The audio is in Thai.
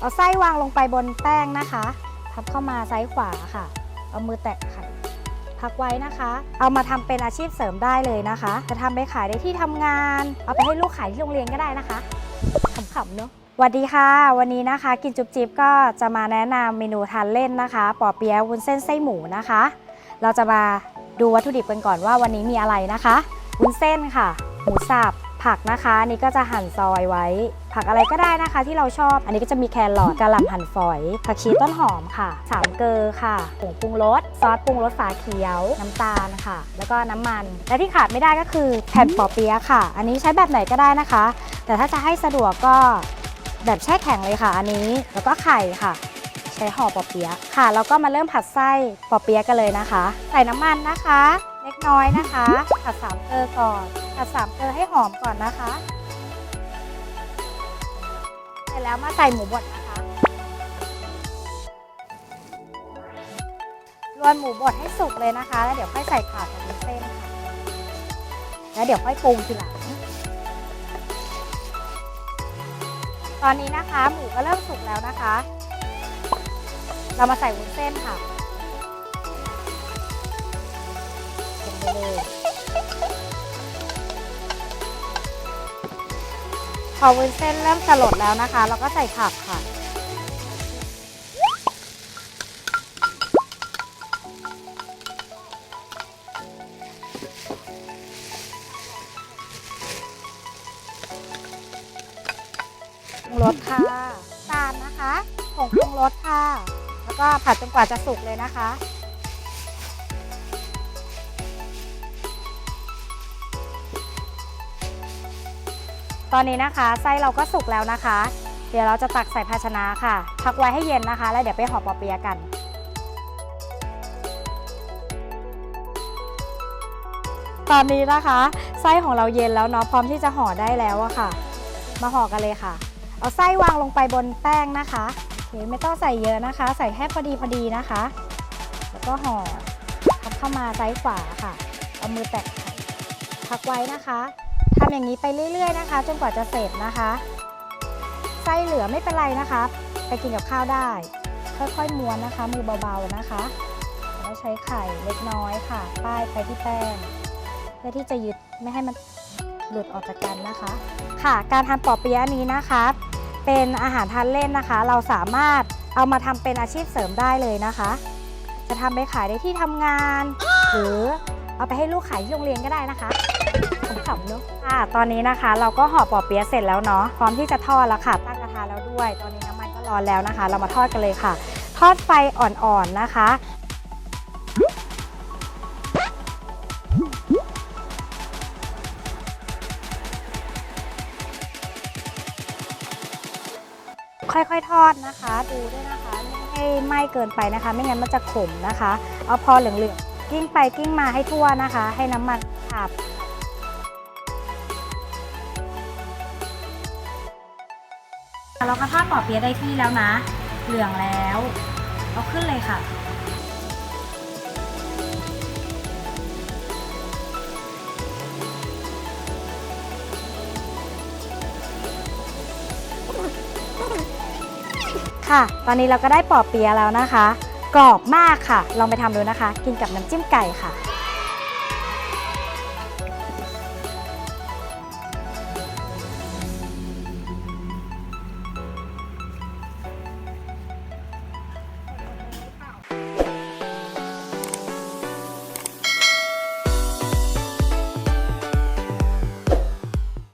เอาไส้วางลงไปบนแป้งนะคะ พับเข้ามาซ้ายขวาค่ะ เอามือแตะไข่พักไว้นะคะ เอามาทำเป็นอาชีพเสริมได้เลยนะคะ จะทำไปขายได้ที่ทำงาน เอาไปให้ลูกขายที่โรงเรียนก็ได้นะคะขำๆเนาะสวัสดีค่ะ วันนี้นะคะ กินจุ๊บจิ๊บก็จะมาแนะนำเมนูทานเล่นนะคะปอเปี๊ยะวุ้นเส้นไส้หมูนะคะ เราจะมาดูวัตถุดิบกันก่อนว่าวันนี้มีอะไรนะคะวุ้นเส้นค่ะ หมูสับผักนะคะอันนี่ก็จะหั่นซอยไว้ ผักอะไรก็ได้นะคะ ที่เราชอบ อันนี้ก็จะมีแครอทกระหล่ำหั่นฝอยผักชีต้นหอมค่ะสามเกลอค่ะผงปรุงรสซอสปรุงรสฝาเขียว น้ำตาลค่ะ แล้วก็น้ำมัน และที่ขาดไม่ได้ก็คือแผ่นปอเปี๊ยะค่ะ อันนี้ใช้แบบไหนก็ได้นะคะ แต่ถ้าจะให้สะดวกก็แบบแช่แข็งเลยค่ะ อันนี้แล้วก็ไข่ค่ะ ใช้ห่อปอเปี๊ยะค่ะแล้วก็มาเริ่มผัดไส้ปอเปี๊ยะกันเลยนะคะ ใส่น้ำมันนะคะ เล็กน้อยนะคะผัดสามเกลอก่อนผัดสามเกลอให้หอมก่อนนะคะ ร็จแล้วมาใส่หมูบดนะคะรวนหมูบดให้สุกเลยนะคะ แล้วเดี๋ยวค่อยใส่ขากับวุ้นเส้นค่ะแล้วเดี๋ยวค่อยปรุงทีหลัง ตอนนี้นะคะ หมูก็เริ่มสุกแล้วนะคะ เรามาใส่วุ้นเส้นค่ะลงไปเลย พอวุ้นเส้นเริ่มสลดแล้วนะคะ เราก็ใส่ผักค่ะปรุงรสค่ะ ตาลนะคะผงปรุงรสค่ะ แล้วก็ผัดจนกว่าจะสุกเลยนะคะ ตอนนี้นะคะไส้เราก็สุกแล้วนะคะ เดี๋ยวเราจะตักใส่ภาชนะค่ะ พักไว้ให้เย็นนะคะ แล้วเดี๋ยวไปห่อปอเปียะกันตอนนี้นะคะไส้ของเราเย็นแล้วเนาะพร้อมที่จะห่อได้แล้วอะค่ะ มาห่อกันเลยค่ะ เอาไส้วางลงไปบนแป้งนะคะโอเคไม่ต้องใส่เยอะนะคะ ใส่แค่พอดีพอดีนะคะ แล้วก็ห่อพับเข้ามาซ้ายขวาค่ะ เอามือแตะพักไว้นะคะ ทำอย่างนี้ไปเรื่อย ๆ นะคะ จนกว่าจะเสร็จนะคะไส้เหลือไม่เป็นไรนะคะ ไปกินกับข้าวได้ ค่อยๆม้วนนะคะ มือเบาๆนะคะแล้วใช้ไข่เล็กน้อยค่ะ ป้ายไปที่แป้งเพื่อที่จะยึดไม่ให้มันหลุดออกจากกันนะคะ ค่ะ การทำปอเปี๊ยะนี้นะคะ เป็นอาหารทานเล่นนะคะ เราสามารถเอามาทำเป็นอาชีพเสริมได้เลยนะคะ จะทำไปขายได้ที่ทำงาน หรือ เอาไปให้ลูกขายที่โรงเรียนก็ได้นะคะขำๆเนอะค่ะตอนนี้นะคะ เราก็ห่อปอเปี๊ยะเสร็จแล้วเนาะพร้อมที่จะทอดแล้วค่ะ ตั้งกระทะแล้วด้วย ตอนนี้น้ำมันก็ร้อนแล้วนะคะ เรามาทอดกันเลยค่ะ ทอดไฟอ่อนๆนะคะค่อยๆ ทอดนะคะ ดูด้วยนะคะ ไม่ให้ไหม้เกินไปนะคะ ไม่งั้นมันจะขมนะคะ เอาพอเหลืองๆ กิ้งไปกิ้งมาให้ทั่วนะคะ ให้น้ำมันอาบเราก็ทอดปอเปี๊ยะได้ที่แล้วนะ เหลืองแล้ว เอาขึ้นเลยค่ะค่ะ ตอนนี้เราก็ได้ปอเปี๊ยะแล้วนะคะ กรอบมากค่ะ ลองไปทำดูนะคะ กินกับน้ำจิ้มไก่ค่ะ